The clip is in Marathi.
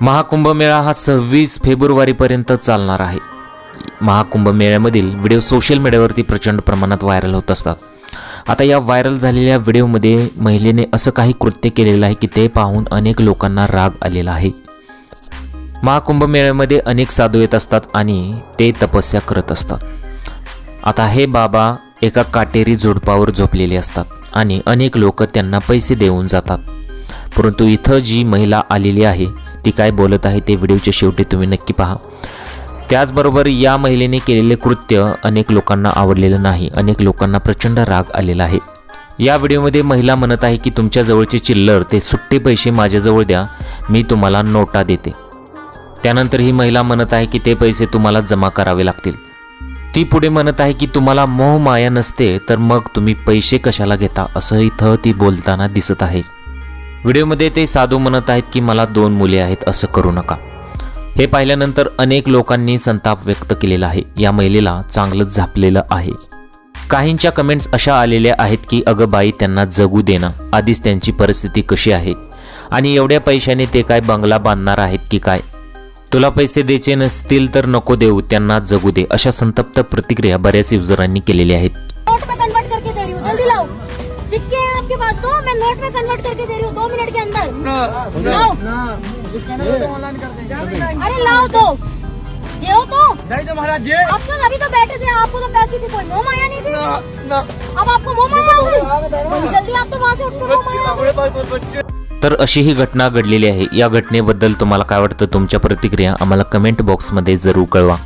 महाकुंभ मेळा हा सव्वीस फेब्रुवारीपर्यंत चालणार आहे. महाकुंभ मेळ्यामधील व्हिडिओ सोशल मीडियावरती प्रचंड प्रमाणात व्हायरल होत असतात. आता या व्हायरल झालेल्या व्हिडिओमध्ये महिलेने असं काही कृत्य केलेलं आहे की ते पाहून अनेक लोकांना राग आलेला आहे. महाकुंभ मेळ्यामध्ये अनेक साधू येत असतात आणि ते तपस्या करत असतात. आता हे बाबा एका काटेरी झुडपावर झोपलेले असतात आणि अनेक लोक त्यांना पैसे देऊन जातात. परंतु इथं जी महिला आलेली आहे ती काय बोलत आहे ते व्हिडिओच्या शेवटी तुम्ही नक्की पहा. त्याचबरोबर या महिलेने केलेले कृत्य अनेक लोकांना आवडलेलं नाही अनेक लोकांना प्रचंड राग आलेला आहे. या व्हिडिओमध्ये महिला म्हणत आहे की तुमच्या जवळचे चिल्लर ते सुट्टे पैसे माझ्याजवळ द्या मी तुम्हाला नोटा देते. त्यानंतर ही महिला म्हणत आहे की ते पैसे तुम्हाला जमा करावे लागतील. ती पुढे म्हणत आहे की तुम्हाला मोह माया नसते तर मग तुम्ही पैसे कशाला घेता? असं इथं ती बोलताना दिसत आहे. व्हिडिओमध्ये ते साधू म्हणत आहेत की मला दोन मुले आहेत असं करू नका. हे पाहिल्यानंतर अनेक लोकांनी संताप व्यक्त केलेला आहे. या महिलेला चांगलंच झापलेलं आहे. काहींच्या कमेंट्स अशा आलेल्या आहेत की अगं बाई त्यांना जगू देणं आधीच त्यांची परिस्थिती कशी आहे? आणि एवढ्या पैशाने ते काय बंगला बांधणार आहेत की काय? तुला पैसे द्यायचे नसतील तर नको देऊ. त्यांना जगू दे. अशा संतप्त प्रतिक्रिया बऱ्याच युजरांनी केलेल्या आहेत. दे हूँ सिक्के हैं आपके पास। तो मैं नोट में कन्वर्ट करके दे रही हूँ दो मिनट के अंदर। लाओ। अरे लाओ तो। दो तो। नहीं तो महाराज जी आप तो अभी तो बैठे थे आपको तो पैसे की कोई मोह माया नहीं थी? ना, ना। अब आपको मोह माया हो गई। जल्दी आप तो वहाँ से उठ के मोह माया हो गई। तर अशी ही घटना घडलेली आहे. या घटनेबद्दल तुम्हाला काय वाटतं? तुमच्या प्रतिक्रिया आम्हाला कमेंट बॉक्समध्ये जरूर कळवा.